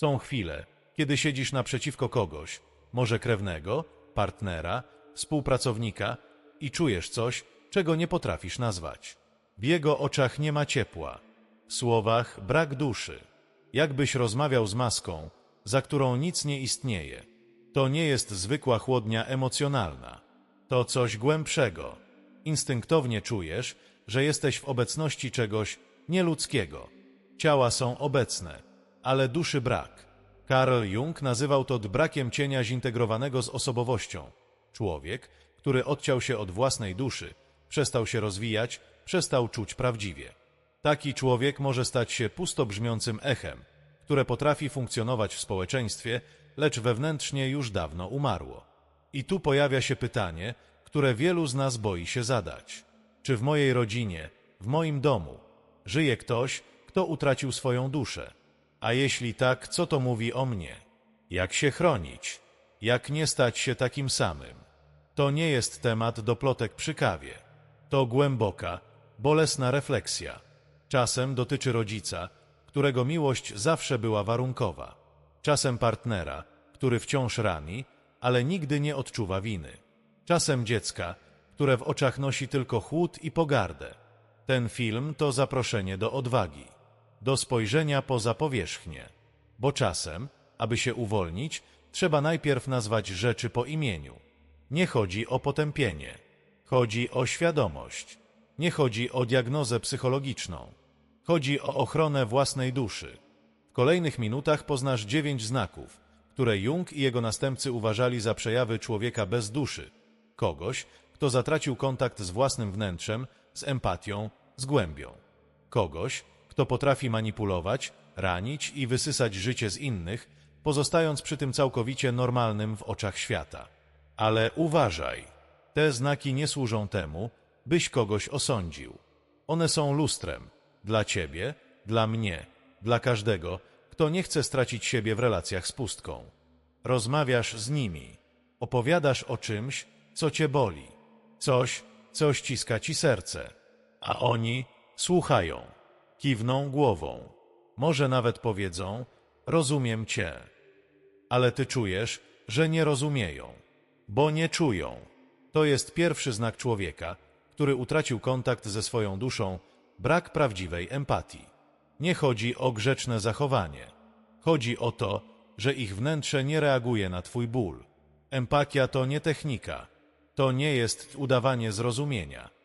Są chwile, kiedy siedzisz naprzeciwko kogoś, może krewnego, partnera, współpracownika i czujesz coś, czego nie potrafisz nazwać. W jego oczach nie ma ciepła, w słowach brak duszy. Jakbyś rozmawiał z maską, za którą nic nie istnieje. To nie jest zwykła chłodnia emocjonalna. To coś głębszego. Instynktownie czujesz, że jesteś w obecności czegoś nieludzkiego. Ciała są obecne, ale duszy brak. Karl Jung nazywał to brakiem cienia zintegrowanego z osobowością. Człowiek, który odciął się od własnej duszy, przestał się rozwijać, przestał czuć prawdziwie. Taki człowiek może stać się pustobrzmiącym echem, które potrafi funkcjonować w społeczeństwie, lecz wewnętrznie już dawno umarło. I tu pojawia się pytanie, które wielu z nas boi się zadać. Czy w mojej rodzinie, w moim domu, żyje ktoś, kto utracił swoją duszę? A jeśli tak, co to mówi o mnie? Jak się chronić? Jak nie stać się takim samym? To nie jest temat do plotek przy kawie. To głęboka, bolesna refleksja. Czasem dotyczy rodzica, którego miłość zawsze była warunkowa. Czasem partnera, który wciąż rani, ale nigdy nie odczuwa winy. Czasem dziecka, które w oczach nosi tylko chłód i pogardę. Ten film to zaproszenie do odwagi, do spojrzenia poza powierzchnię. Bo czasem, aby się uwolnić, trzeba najpierw nazwać rzeczy po imieniu. Nie chodzi o potępienie. Chodzi o świadomość. Nie chodzi o diagnozę psychologiczną. Chodzi o ochronę własnej duszy. W kolejnych minutach poznasz dziewięć znaków, które Jung i jego następcy uważali za przejawy człowieka bez duszy, kogoś, kto zatracił kontakt z własnym wnętrzem, z empatią, z głębią. Kogoś, kto potrafi manipulować, ranić i wysysać życie z innych, pozostając przy tym całkowicie normalnym w oczach świata. Ale uważaj, te znaki nie służą temu, byś kogoś osądził. One są lustrem dla ciebie, dla mnie, dla każdego, kto nie chce stracić siebie w relacjach z pustką. Rozmawiasz z nimi, opowiadasz o czymś, co cię boli, coś, co ściska ci serce, a oni słuchają, kiwną głową, może nawet powiedzą: Rozumiem cię. Ale ty czujesz, że nie rozumieją, bo nie czują. To jest pierwszy znak człowieka, który utracił kontakt ze swoją duszą, brak prawdziwej empatii. Nie chodzi o grzeczne zachowanie. Chodzi o to, że ich wnętrze nie reaguje na twój ból. Empatia to nie technika. To nie jest udawanie zrozumienia.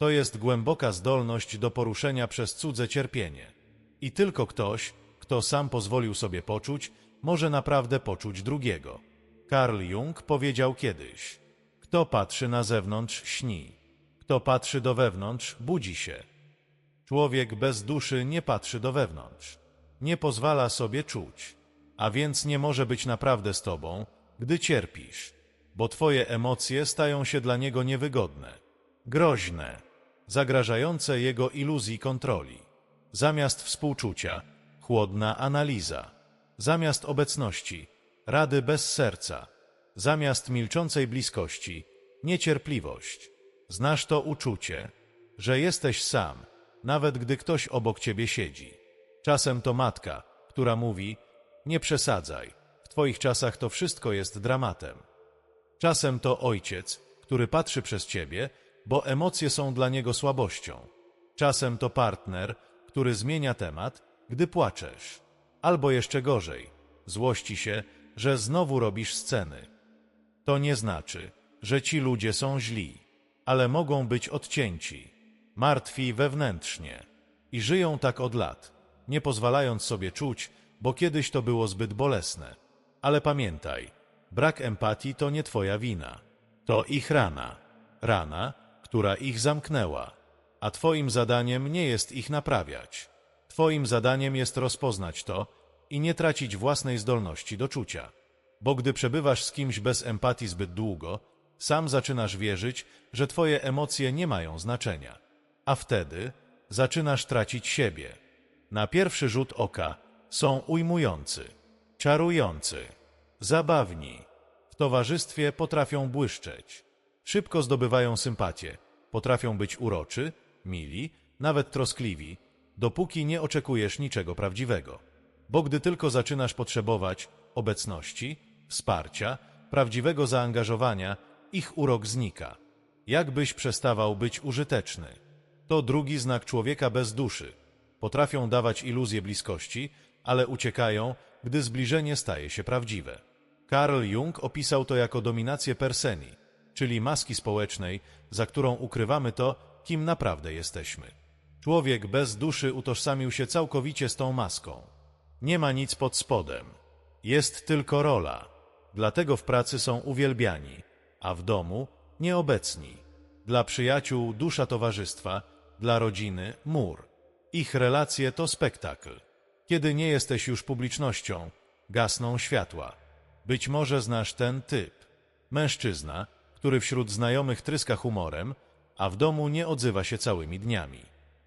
To jest głęboka zdolność do poruszenia przez cudze cierpienie. I tylko ktoś, kto sam pozwolił sobie poczuć, może naprawdę poczuć drugiego. Karl Jung powiedział kiedyś: Kto patrzy na zewnątrz, śni. Kto patrzy do wewnątrz, budzi się. Człowiek bez duszy nie patrzy do wewnątrz. Nie pozwala sobie czuć. A więc nie może być naprawdę z tobą, gdy cierpisz, bo twoje emocje stają się dla niego niewygodne, groźne, zagrażające jego iluzji kontroli. Zamiast współczucia, chłodna analiza. Zamiast obecności, rady bez serca. Zamiast milczącej bliskości, niecierpliwość. Znasz to uczucie, że jesteś sam, nawet gdy ktoś obok ciebie siedzi. Czasem to matka, która mówi: Nie przesadzaj, w twoich czasach to wszystko jest dramatem. Czasem to ojciec, który patrzy przez ciebie, bo emocje są dla niego słabością. Czasem to partner, który zmienia temat, gdy płaczesz. Albo jeszcze gorzej, złości się, że znowu robisz sceny. To nie znaczy, że ci ludzie są źli, ale mogą być odcięci martwi wewnętrznie i żyją tak od lat, nie pozwalając sobie czuć, bo kiedyś to było zbyt bolesne. Ale pamiętaj, brak empatii to nie twoja wina. To ich rana. Rana, która ich zamknęła. A twoim zadaniem nie jest ich naprawiać. Twoim zadaniem jest rozpoznać to i nie tracić własnej zdolności do czucia. Bo gdy przebywasz z kimś bez empatii zbyt długo, sam zaczynasz wierzyć, że twoje emocje nie mają znaczenia a wtedy zaczynasz tracić siebie. Na pierwszy rzut oka są ujmujący, czarujący, zabawni, w towarzystwie potrafią błyszczeć, szybko zdobywają sympatię, potrafią być uroczy, mili, nawet troskliwi, dopóki nie oczekujesz niczego prawdziwego. bo gdy tylko zaczynasz potrzebować obecności, wsparcia, prawdziwego zaangażowania, ich urok znika. Jakbyś przestawał być użyteczny. To drugi znak człowieka bez duszy. Potrafią dawać iluzję bliskości, ale uciekają, gdy zbliżenie staje się prawdziwe. Carl Jung opisał to jako dominację perseni, czyli maski społecznej, za którą ukrywamy to, kim naprawdę jesteśmy. Człowiek bez duszy utożsamił się całkowicie z tą maską. Nie ma nic pod spodem. Jest tylko rola. Dlatego w pracy są uwielbiani, a w domu nieobecni. Dla przyjaciół dusza towarzystwa, dla rodziny mur. Ich relacje to spektakl. Kiedy nie jesteś już publicznością, gasną światła. Być może znasz ten typ. Mężczyzna, który wśród znajomych tryska humorem, a w domu nie odzywa się całymi dniami.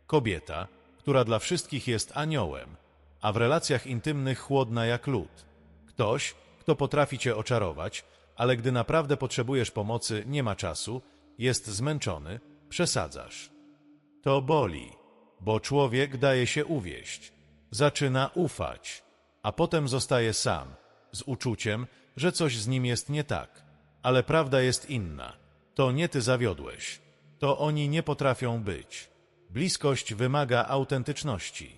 Kobieta, która dla wszystkich jest aniołem, a w relacjach intymnych chłodna jak lód. Ktoś, kto potrafi cię oczarować, ale gdy naprawdę potrzebujesz pomocy, nie ma czasu, jest zmęczony, przesadzasz. To boli, bo człowiek daje się uwieść. Zaczyna ufać, a potem zostaje sam, z uczuciem, że coś z nim jest nie tak. Ale prawda jest inna. To nie ty zawiodłeś. To oni nie potrafią być. Bliskość wymaga autentyczności.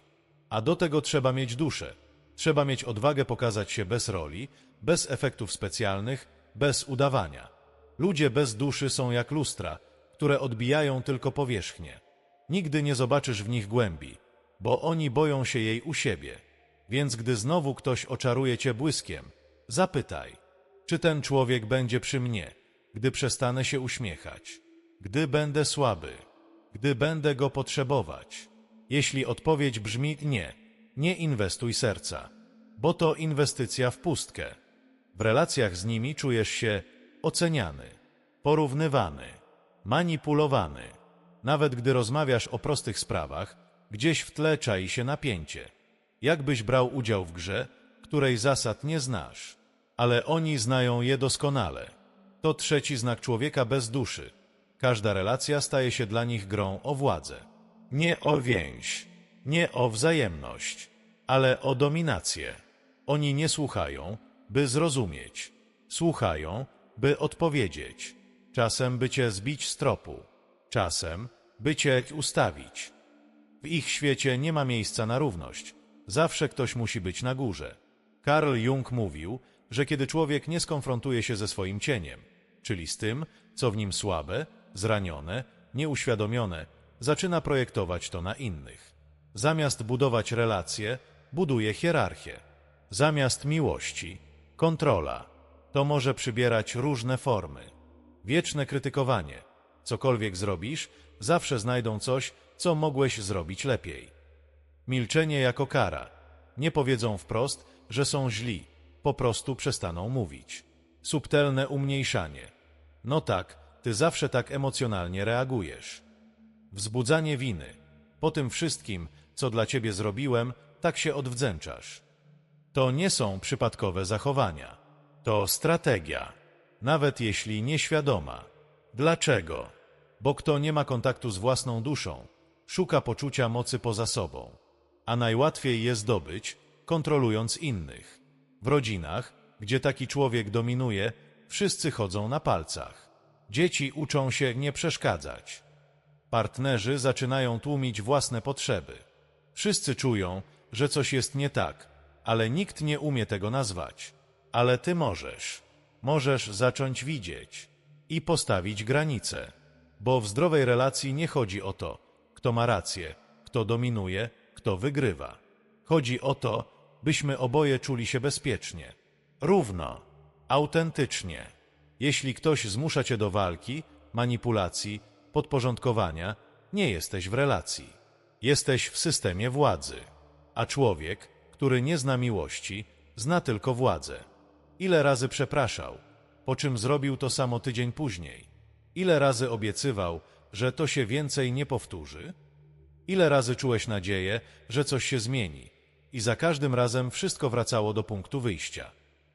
A do tego trzeba mieć duszę. Trzeba mieć odwagę pokazać się bez roli, bez efektów specjalnych, bez udawania. Ludzie bez duszy są jak lustra, które odbijają tylko powierzchnię. Nigdy nie zobaczysz w nich głębi, bo oni boją się jej u siebie. Więc gdy znowu ktoś oczaruje cię błyskiem, zapytaj, czy ten człowiek będzie przy mnie, gdy przestanę się uśmiechać, gdy będę słaby, gdy będę go potrzebować. Jeśli odpowiedź brzmi nie, nie inwestuj serca, bo to inwestycja w pustkę. W relacjach z nimi czujesz się oceniany, porównywany, manipulowany. Nawet gdy rozmawiasz o prostych sprawach, gdzieś w tle czai się napięcie. Jakbyś brał udział w grze, której zasad nie znasz, ale oni znają je doskonale. To trzeci znak człowieka bez duszy. Każda relacja staje się dla nich grą o władzę. Nie o więź, nie o wzajemność, ale o dominację. Oni nie słuchają, by zrozumieć. Słuchają, by odpowiedzieć. Czasem by cię zbić z tropu, czasem by cię ustawić. W ich świecie nie ma miejsca na równość. Zawsze ktoś musi być na górze. Karl Jung mówił, że kiedy człowiek nie skonfrontuje się ze swoim cieniem, czyli z tym, co w nim słabe, zranione, nieuświadomione, zaczyna projektować to na innych. Zamiast budować relacje, buduje hierarchię. Zamiast miłości, kontrola. To może przybierać różne formy. Wieczne krytykowanie. Cokolwiek zrobisz, zawsze znajdą coś, co mogłeś zrobić lepiej. Milczenie jako kara. Nie powiedzą wprost, że są źli, po prostu przestaną mówić. Subtelne umniejszanie. No tak, ty zawsze tak emocjonalnie reagujesz. Wzbudzanie winy. Po tym wszystkim, co dla ciebie zrobiłem, tak się odwdzięczasz. To nie są przypadkowe zachowania. To strategia, nawet jeśli nieświadoma. Dlaczego? Bo kto nie ma kontaktu z własną duszą, szuka poczucia mocy poza sobą, a najłatwiej je zdobyć, kontrolując innych. W rodzinach, gdzie taki człowiek dominuje, wszyscy chodzą na palcach. Dzieci uczą się nie przeszkadzać. Partnerzy zaczynają tłumić własne potrzeby. Wszyscy czują, że coś jest nie tak, ale nikt nie umie tego nazwać. Ale ty możesz. Możesz zacząć widzieć i postawić granice. Bo w zdrowej relacji nie chodzi o to, kto ma rację, kto dominuje, kto wygrywa. Chodzi o to, byśmy oboje czuli się bezpiecznie, równo, autentycznie. Jeśli ktoś zmusza cię do walki, manipulacji, podporządkowania, nie jesteś w relacji. Jesteś w systemie władzy. A człowiek, który nie zna miłości, zna tylko władzę. Ile razy przepraszał, po czym zrobił to samo tydzień później? Ile razy obiecywał, że to się więcej nie powtórzy? Ile razy czułeś nadzieję, że coś się zmieni i za każdym razem wszystko wracało do punktu wyjścia?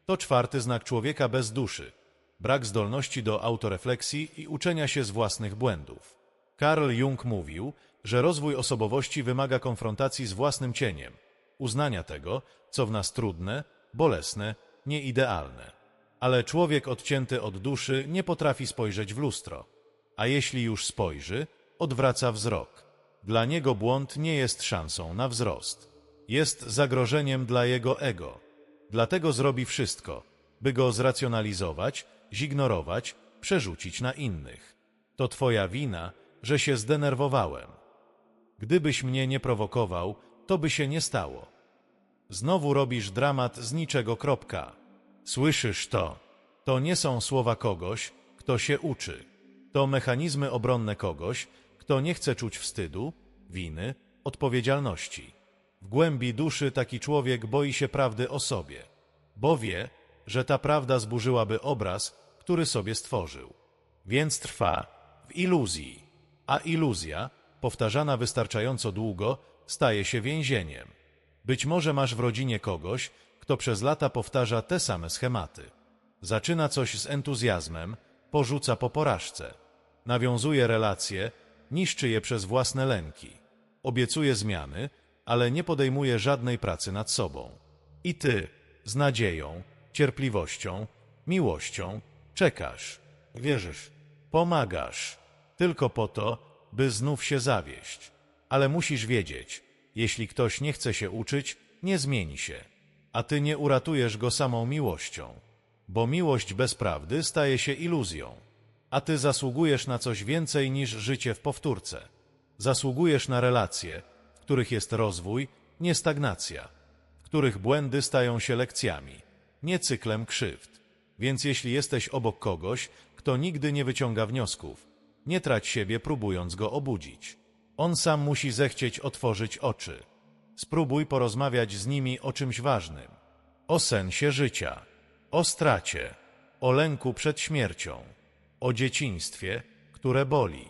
To czwarty znak człowieka bez duszy. Brak zdolności do autorefleksji i uczenia się z własnych błędów. Karl Jung mówił, że rozwój osobowości wymaga konfrontacji z własnym cieniem, uznania tego, co w nas trudne, bolesne, nieidealne. Ale człowiek odcięty od duszy nie potrafi spojrzeć w lustro, a jeśli już spojrzy, odwraca wzrok. Dla niego błąd nie jest szansą na wzrost. Jest zagrożeniem dla jego ego. Dlatego zrobi wszystko, by go zracjonalizować, zignorować, przerzucić na innych. To twoja wina, że się zdenerwowałem. Gdybyś mnie nie prowokował, to by się nie stało. Znowu robisz dramat z niczego kropka. Słyszysz to? To nie są słowa kogoś, kto się uczy. To mechanizmy obronne kogoś, kto nie chce czuć wstydu, winy, odpowiedzialności. W głębi duszy taki człowiek boi się prawdy o sobie, bo wie, że ta prawda zburzyłaby obraz, który sobie stworzył. Więc trwa w iluzji, a iluzja, powtarzana wystarczająco długo, staje się więzieniem. Być może masz w rodzinie kogoś, kto przez lata powtarza te same schematy. Zaczyna coś z entuzjazmem, porzuca po porażce. Nawiązuje relacje, niszczy je przez własne lęki. Obiecuje zmiany, ale nie podejmuje żadnej pracy nad sobą. I ty, z nadzieją, cierpliwością, miłością, czekasz, wierzysz, pomagasz, tylko po to, by znów się zawieść. Ale musisz wiedzieć, jeśli ktoś nie chce się uczyć, nie zmieni się, a ty nie uratujesz go samą miłością, bo miłość bez prawdy staje się iluzją, a ty zasługujesz na coś więcej niż życie w powtórce. Zasługujesz na relacje, których jest rozwój, nie stagnacja, których błędy stają się lekcjami, nie cyklem krzywd. Więc jeśli jesteś obok kogoś, kto nigdy nie wyciąga wniosków, nie trać siebie próbując go obudzić. On sam musi zechcieć otworzyć oczy. Spróbuj porozmawiać z nimi o czymś ważnym. O sensie życia, o stracie, o lęku przed śmiercią, o dzieciństwie, które boli,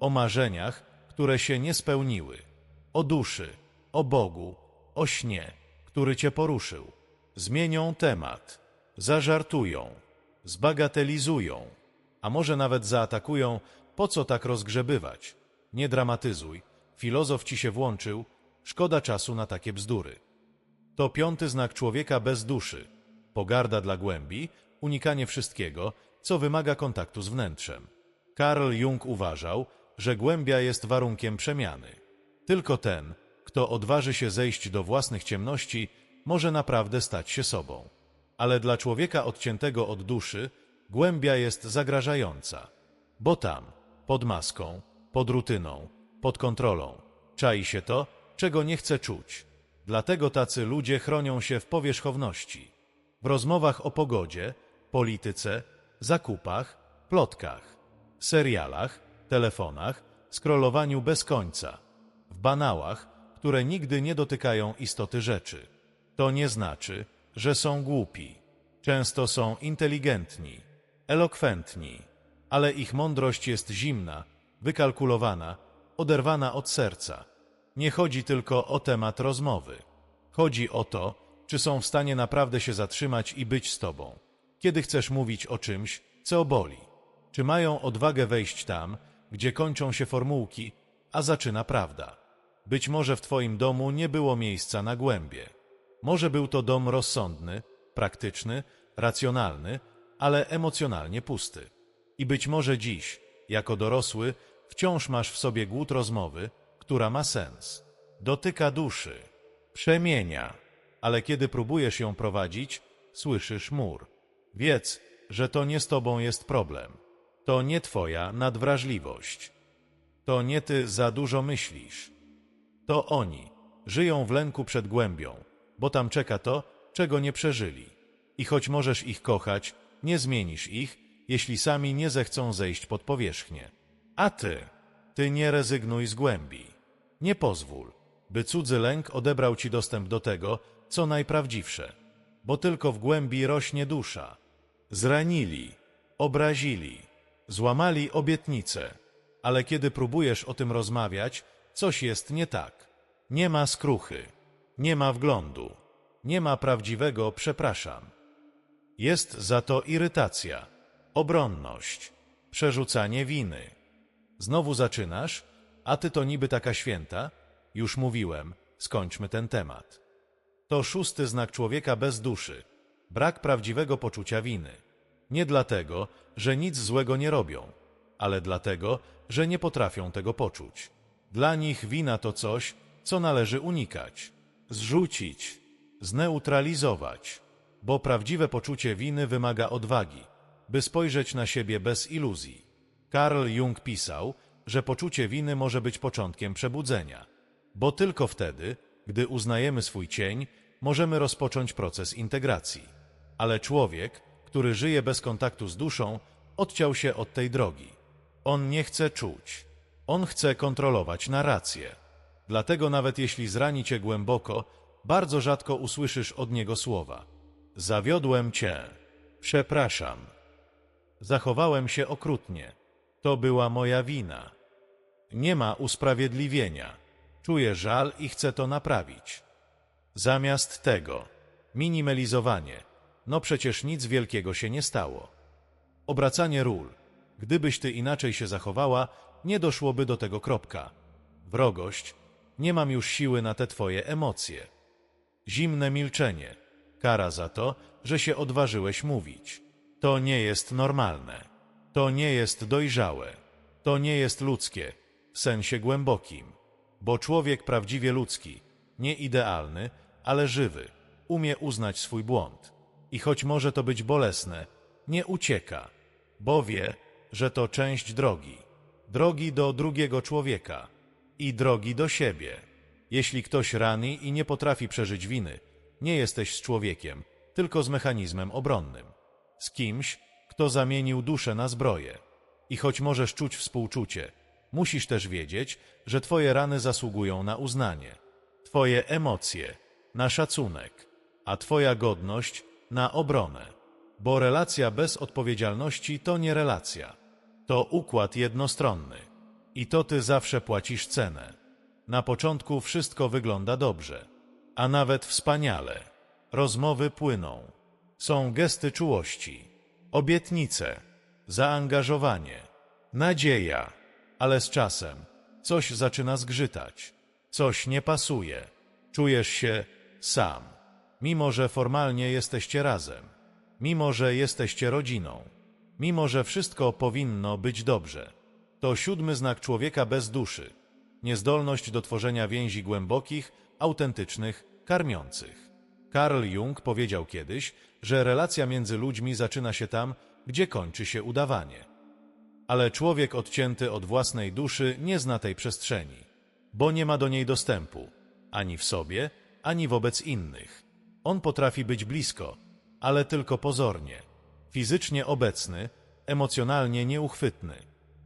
o marzeniach, które się nie spełniły, o duszy, o Bogu, o śnie, który cię poruszył. Zmienią temat, zażartują, zbagatelizują, a może nawet zaatakują, po co tak rozgrzebywać? Nie dramatyzuj, filozof ci się włączył, szkoda czasu na takie bzdury. To piąty znak człowieka bez duszy. Pogarda dla głębi, unikanie wszystkiego, co wymaga kontaktu z wnętrzem. Karl Jung uważał, że głębia jest warunkiem przemiany. Tylko ten, kto odważy się zejść do własnych ciemności, może naprawdę stać się sobą. Ale dla człowieka odciętego od duszy, głębia jest zagrażająca. Bo tam, pod maską, pod rutyną, pod kontrolą, czai się to, czego nie chce czuć. Dlatego tacy ludzie chronią się w powierzchowności. W rozmowach o pogodzie, polityce, zakupach, plotkach, serialach, telefonach, scrollowaniu bez końca, banałach, które nigdy nie dotykają istoty rzeczy. To nie znaczy, że są głupi. Często są inteligentni, elokwentni, ale ich mądrość jest zimna, wykalkulowana, oderwana od serca. Nie chodzi tylko o temat rozmowy. Chodzi o to, czy są w stanie naprawdę się zatrzymać i być z tobą, kiedy chcesz mówić o czymś, co boli. Czy mają odwagę wejść tam, gdzie kończą się formułki, a zaczyna prawda. Być może w twoim domu nie było miejsca na głębie. Może był to dom rozsądny, praktyczny, racjonalny, ale emocjonalnie pusty. I być może dziś, jako dorosły, wciąż masz w sobie głód rozmowy, która ma sens. Dotyka duszy, przemienia, ale kiedy próbujesz ją prowadzić, słyszysz mur. Wiedz, że to nie z tobą jest problem. To nie twoja nadwrażliwość. To nie ty za dużo myślisz. To oni żyją w lęku przed głębią, bo tam czeka to, czego nie przeżyli. I choć możesz ich kochać, nie zmienisz ich, jeśli sami nie zechcą zejść pod powierzchnię. A ty, ty nie rezygnuj z głębi. Nie pozwól, by cudzy lęk odebrał ci dostęp do tego, co najprawdziwsze, bo tylko w głębi rośnie dusza. Zranili, obrazili, złamali obietnice, ale kiedy próbujesz o tym rozmawiać, coś jest nie tak. Nie ma skruchy, nie ma wglądu, nie ma prawdziwego przepraszam. Jest za to irytacja, obronność, przerzucanie winy. Znowu zaczynasz, a ty to niby taka święta? Już mówiłem, skończmy ten temat. To szósty znak człowieka bez duszy. Brak prawdziwego poczucia winy. Nie dlatego, że nic złego nie robią, ale dlatego, że nie potrafią tego poczuć. Dla nich wina to coś, co należy unikać, zrzucić, zneutralizować, bo prawdziwe poczucie winy wymaga odwagi, by spojrzeć na siebie bez iluzji. Carl Jung pisał, że poczucie winy może być początkiem przebudzenia, bo tylko wtedy, gdy uznajemy swój cień, możemy rozpocząć proces integracji. Ale człowiek, który żyje bez kontaktu z duszą, odciął się od tej drogi. On nie chce czuć. On chce kontrolować narrację. Dlatego nawet jeśli zrani cię głęboko, bardzo rzadko usłyszysz od niego słowa. Zawiodłem cię. Przepraszam. Zachowałem się okrutnie. To była moja wina. Nie ma usprawiedliwienia. Czuję żal i chcę to naprawić. Zamiast tego, minimalizowanie. No przecież nic wielkiego się nie stało. Obracanie ról. Gdybyś ty inaczej się zachowała, nie doszłoby do tego kropka. Wrogość. Nie mam już siły na te twoje emocje. Zimne milczenie. Kara za to, że się odważyłeś mówić. To nie jest normalne. To nie jest dojrzałe. To nie jest ludzkie, w sensie głębokim. Bo człowiek prawdziwie ludzki, nie idealny, ale żywy, umie uznać swój błąd. I choć może to być bolesne, nie ucieka, bo wie, że to część drogi. Drogi do drugiego człowieka i drogi do siebie. Jeśli ktoś rani i nie potrafi przeżyć winy, nie jesteś z człowiekiem, tylko z mechanizmem obronnym. Z kimś, kto zamienił duszę na zbroję. I choć możesz czuć współczucie, musisz też wiedzieć, że twoje rany zasługują na uznanie, twoje emocje na szacunek, a twoja godność na obronę. Bo relacja bez odpowiedzialności to nie relacja. To układ jednostronny. I to ty zawsze płacisz cenę. Na początku wszystko wygląda dobrze, a nawet wspaniale. Rozmowy płyną. Są gesty czułości, obietnice, zaangażowanie, nadzieja, ale z czasem coś zaczyna zgrzytać, coś nie pasuje, czujesz się sam, mimo że formalnie jesteście razem, mimo że jesteście rodziną, mimo że wszystko powinno być dobrze. To siódmy znak człowieka bez duszy, niezdolność do tworzenia więzi głębokich, autentycznych, karmiących. Carl Jung powiedział kiedyś, że relacja między ludźmi zaczyna się tam, gdzie kończy się udawanie. Ale człowiek odcięty od własnej duszy nie zna tej przestrzeni, bo nie ma do niej dostępu ani w sobie, ani wobec innych. On potrafi być blisko, ale tylko pozornie, fizycznie obecny, emocjonalnie nieuchwytny.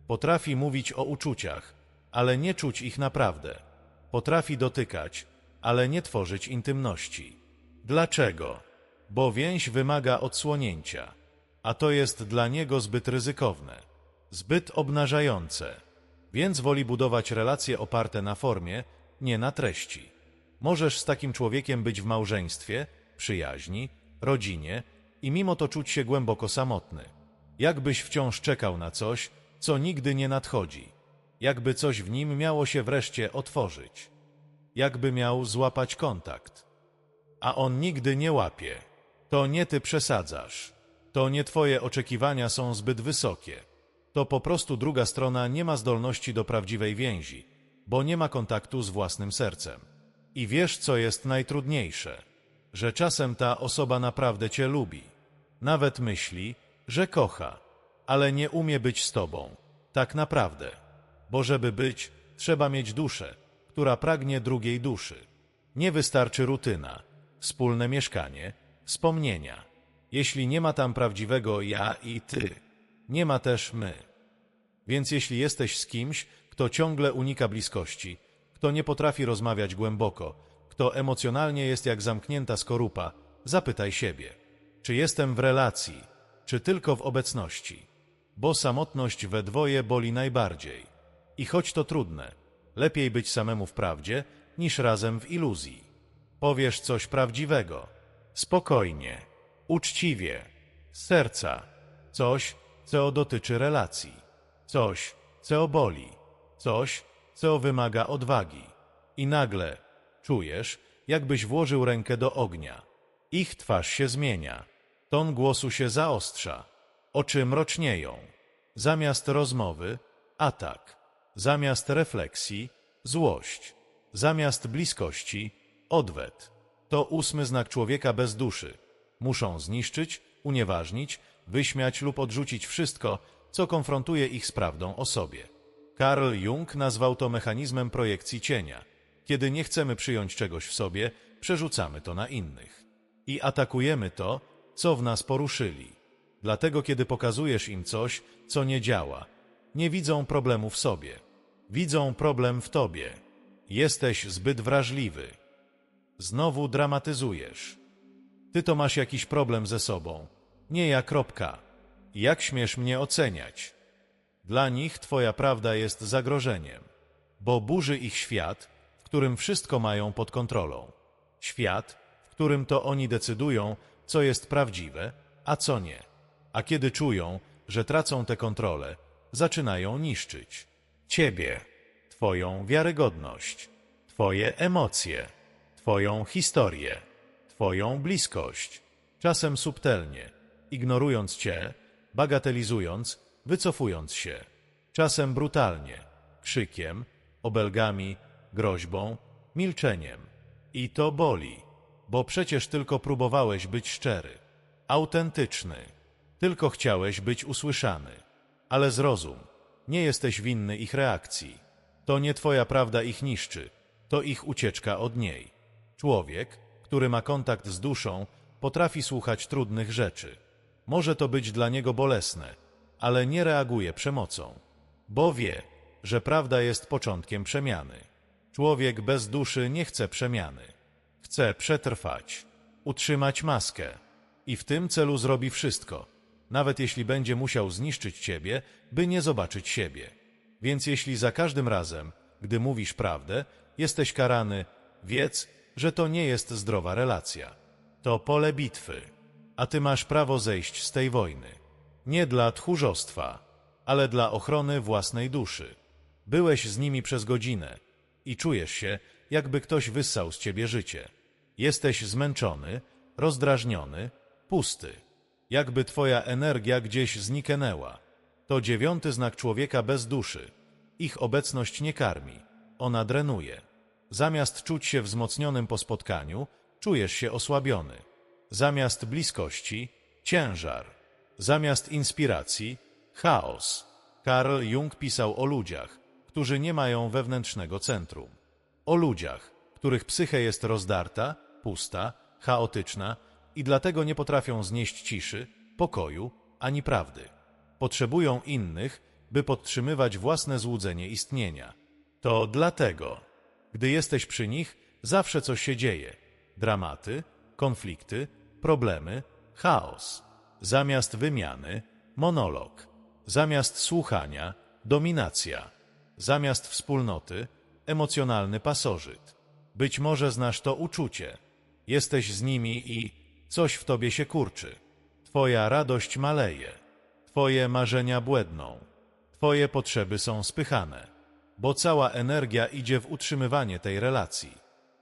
Potrafi mówić o uczuciach, ale nie czuć ich naprawdę. Potrafi dotykać, ale nie tworzyć intymności. Dlaczego? Bo więź wymaga odsłonięcia, a to jest dla niego zbyt ryzykowne, zbyt obnażające, więc woli budować relacje oparte na formie, nie na treści. Możesz z takim człowiekiem być w małżeństwie, przyjaźni, rodzinie i mimo to czuć się głęboko samotny. Jakbyś wciąż czekał na coś, co nigdy nie nadchodzi. Jakby coś w nim miało się wreszcie otworzyć. Jakby miał złapać kontakt. A on nigdy nie łapie. To nie ty przesadzasz. To nie twoje oczekiwania są zbyt wysokie. To po prostu druga strona nie ma zdolności do prawdziwej więzi, bo nie ma kontaktu z własnym sercem. I wiesz, co jest najtrudniejsze? Że czasem ta osoba naprawdę cię lubi. Nawet myśli, że kocha, ale nie umie być z tobą. Tak naprawdę. Bo żeby być, trzeba mieć duszę, która pragnie drugiej duszy. Nie wystarczy rutyna, wspólne mieszkanie, wspomnienia. Jeśli nie ma tam prawdziwego ja i ty, nie ma też my. Więc jeśli jesteś z kimś, kto ciągle unika bliskości, kto nie potrafi rozmawiać głęboko, kto emocjonalnie jest jak zamknięta skorupa, zapytaj siebie, czy jestem w relacji, czy tylko w obecności. Bo samotność we dwoje boli najbardziej. I choć to trudne, lepiej być samemu w prawdzie, niż razem w iluzji. Powiesz coś prawdziwego, spokojnie, uczciwie, z serca, coś, co dotyczy relacji, coś, co boli, coś, co wymaga odwagi. I nagle czujesz, jakbyś włożył rękę do ognia. Ich twarz się zmienia, ton głosu się zaostrza, oczy mrocznieją. Zamiast rozmowy, atak. Zamiast refleksji, złość. Zamiast bliskości, odwet. To ósmy znak człowieka bez duszy. Muszą zniszczyć, unieważnić, wyśmiać lub odrzucić wszystko, co konfrontuje ich z prawdą o sobie. Karl Jung nazwał to mechanizmem projekcji cienia. Kiedy nie chcemy przyjąć czegoś w sobie, przerzucamy to na innych. I atakujemy to, co w nas poruszyli. Dlatego, kiedy pokazujesz im coś, co nie działa, nie widzą problemu w sobie. Widzą problem w tobie. Jesteś zbyt wrażliwy. Znowu dramatyzujesz. Ty to masz jakiś problem ze sobą. Nie ja, kropka. Jak śmiesz mnie oceniać? Dla nich twoja prawda jest zagrożeniem, bo burzy ich świat, którym wszystko mają pod kontrolą. Świat, w którym to oni decydują, co jest prawdziwe, a co nie. A kiedy czują, że tracą tę kontrolę, zaczynają niszczyć ciebie, twoją wiarygodność, twoje emocje, twoją historię, twoją bliskość, czasem subtelnie, ignorując cię, bagatelizując, wycofując się, czasem brutalnie, krzykiem, obelgami, groźbą, milczeniem. I to boli, bo przecież tylko próbowałeś być szczery, autentyczny, tylko chciałeś być usłyszany. Ale zrozum, nie jesteś winny ich reakcji. To nie twoja prawda ich niszczy, to ich ucieczka od niej. Człowiek, który ma kontakt z duszą, potrafi słuchać trudnych rzeczy. Może to być dla niego bolesne, ale nie reaguje przemocą, bo wie, że prawda jest początkiem przemiany. Człowiek bez duszy nie chce przemiany. Chce przetrwać, utrzymać maskę i w tym celu zrobi wszystko, nawet jeśli będzie musiał zniszczyć ciebie, by nie zobaczyć siebie. Więc jeśli za każdym razem, gdy mówisz prawdę, jesteś karany, wiedz, że to nie jest zdrowa relacja. To pole bitwy, a ty masz prawo zejść z tej wojny. Nie dla tchórzostwa, ale dla ochrony własnej duszy. Byłeś z nimi przez godzinę i czujesz się, jakby ktoś wyssał z ciebie życie. Jesteś zmęczony, rozdrażniony, pusty. Jakby twoja energia gdzieś zniknęła. To dziewiąty znak człowieka bez duszy. Ich obecność nie karmi, ona drenuje. Zamiast czuć się wzmocnionym po spotkaniu, czujesz się osłabiony. Zamiast bliskości, ciężar. Zamiast inspiracji, chaos. Karl Jung pisał o ludziach, którzy nie mają wewnętrznego centrum. O ludziach, których psyche jest rozdarta, pusta, chaotyczna i dlatego nie potrafią znieść ciszy, pokoju ani prawdy. Potrzebują innych, by podtrzymywać własne złudzenie istnienia. To dlatego, gdy jesteś przy nich, zawsze coś się dzieje. Dramaty, konflikty, problemy, chaos. Zamiast wymiany, monolog. Zamiast słuchania, dominacja. Zamiast wspólnoty, emocjonalny pasożyt. Być może znasz to uczucie. Jesteś z nimi i coś w tobie się kurczy. Twoja radość maleje. Twoje marzenia błędną. Twoje potrzeby są spychane, bo cała energia idzie w utrzymywanie tej relacji,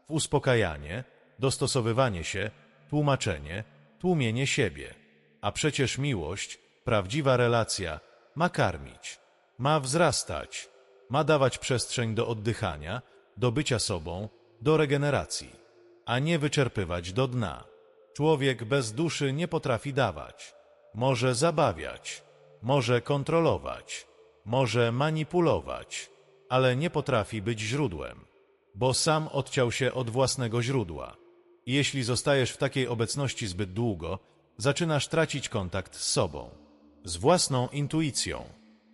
w uspokajanie, dostosowywanie się, tłumaczenie, tłumienie siebie. A przecież miłość, prawdziwa relacja, ma karmić, ma wzrastać, ma dawać przestrzeń do oddychania, do bycia sobą, do regeneracji, a nie wyczerpywać do dna. Człowiek bez duszy nie potrafi dawać. Może zabawiać, może kontrolować, może manipulować, ale nie potrafi być źródłem, bo sam odciął się od własnego źródła. Jeśli zostajesz w takiej obecności zbyt długo, zaczynasz tracić kontakt z sobą, z własną intuicją,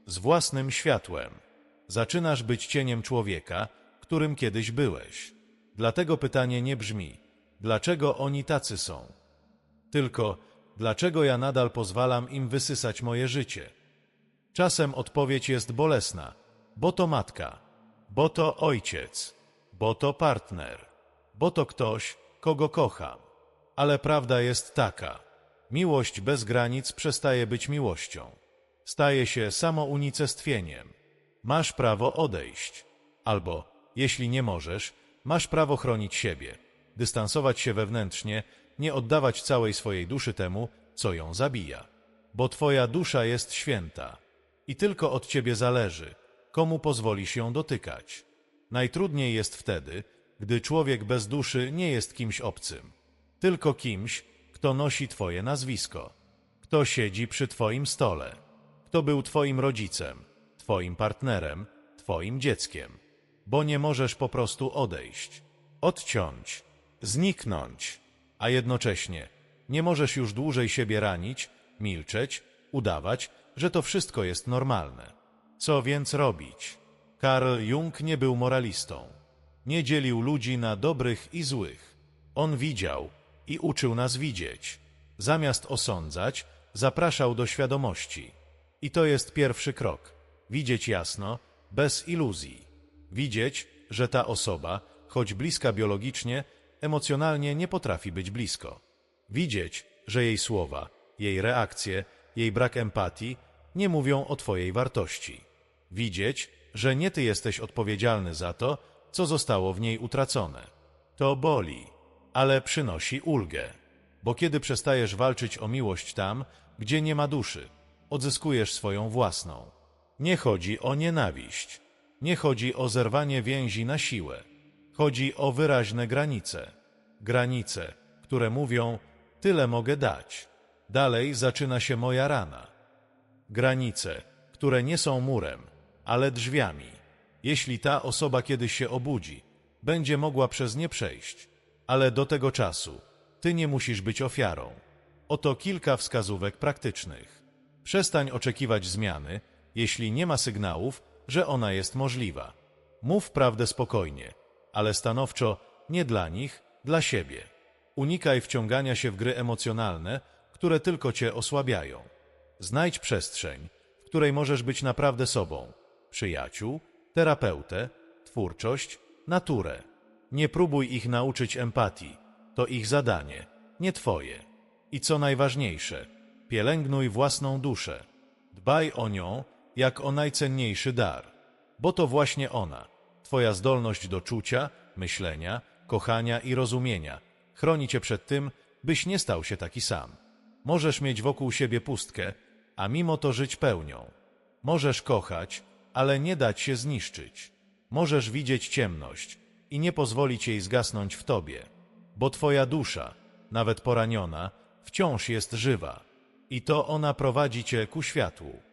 z własnym światłem. Zaczynasz być cieniem człowieka, którym kiedyś byłeś. Dlatego pytanie nie brzmi, dlaczego oni tacy są, tylko dlaczego ja nadal pozwalam im wysysać moje życie. Czasem odpowiedź jest bolesna, bo to matka, bo to ojciec, bo to partner, bo to ktoś, kogo kocham. Ale prawda jest taka. Miłość bez granic przestaje być miłością. Staje się samounicestwieniem. Masz prawo odejść. Albo, jeśli nie możesz, masz prawo chronić siebie. dystansować się wewnętrznie, nie oddawać całej swojej duszy temu, co ją zabija. Bo twoja dusza jest święta i tylko od ciebie zależy, komu pozwolisz ją dotykać. Najtrudniej jest wtedy, gdy człowiek bez duszy nie jest kimś obcym, tylko kimś, kto nosi twoje nazwisko, kto siedzi przy twoim stole, kto był twoim rodzicem, twoim partnerem, twoim dzieckiem, bo nie możesz po prostu odejść, odciąć, zniknąć, a jednocześnie nie możesz już dłużej siebie ranić, milczeć, udawać, że to wszystko jest normalne. Co więc robić? Karl Jung nie był moralistą. Nie dzielił ludzi na dobrych i złych. On widział i uczył nas widzieć. Zamiast osądzać, zapraszał do świadomości. I to jest pierwszy krok. Widzieć jasno, bez iluzji. Widzieć, że ta osoba, choć bliska biologicznie, emocjonalnie nie potrafi być blisko. Widzieć, że jej słowa, jej reakcje, jej brak empatii nie mówią o Twojej wartości. Widzieć, że nie Ty jesteś odpowiedzialny za to, co zostało w niej utracone. To boli, ale przynosi ulgę. Bo kiedy przestajesz walczyć o miłość tam, gdzie nie ma duszy, odzyskujesz swoją własną. Nie chodzi o nienawiść. Nie chodzi o zerwanie więzi na siłę. Chodzi o wyraźne granice. Granice, które mówią, tyle mogę dać. Dalej zaczyna się moja rana. Granice, które nie są murem, ale drzwiami. Jeśli ta osoba kiedyś się obudzi, będzie mogła przez nie przejść. Ale do tego czasu ty nie musisz być ofiarą. Oto kilka wskazówek praktycznych. Przestań oczekiwać zmiany, jeśli nie ma sygnałów, że ona jest możliwa. Mów prawdę spokojnie, ale stanowczo nie dla nich, dla siebie. Unikaj wciągania się w gry emocjonalne, które tylko cię osłabiają. Znajdź przestrzeń, w której możesz być naprawdę sobą. Przyjaciół, terapeutę, twórczość, naturę. Nie próbuj ich nauczyć empatii. To ich zadanie, nie twoje. I co najważniejsze, pielęgnuj własną duszę. Dbaj o nią jak o najcenniejszy dar, bo to właśnie ona, twoja zdolność do czucia, myślenia, kochania i rozumienia, chroni cię przed tym, byś nie stał się taki sam. Możesz mieć wokół siebie pustkę, a mimo to żyć pełnią. Możesz kochać, ale nie dać się zniszczyć. Możesz widzieć ciemność i nie pozwolić jej zgasnąć w tobie, bo twoja dusza, nawet poraniona, wciąż jest żywa i to ona prowadzi cię ku światłu.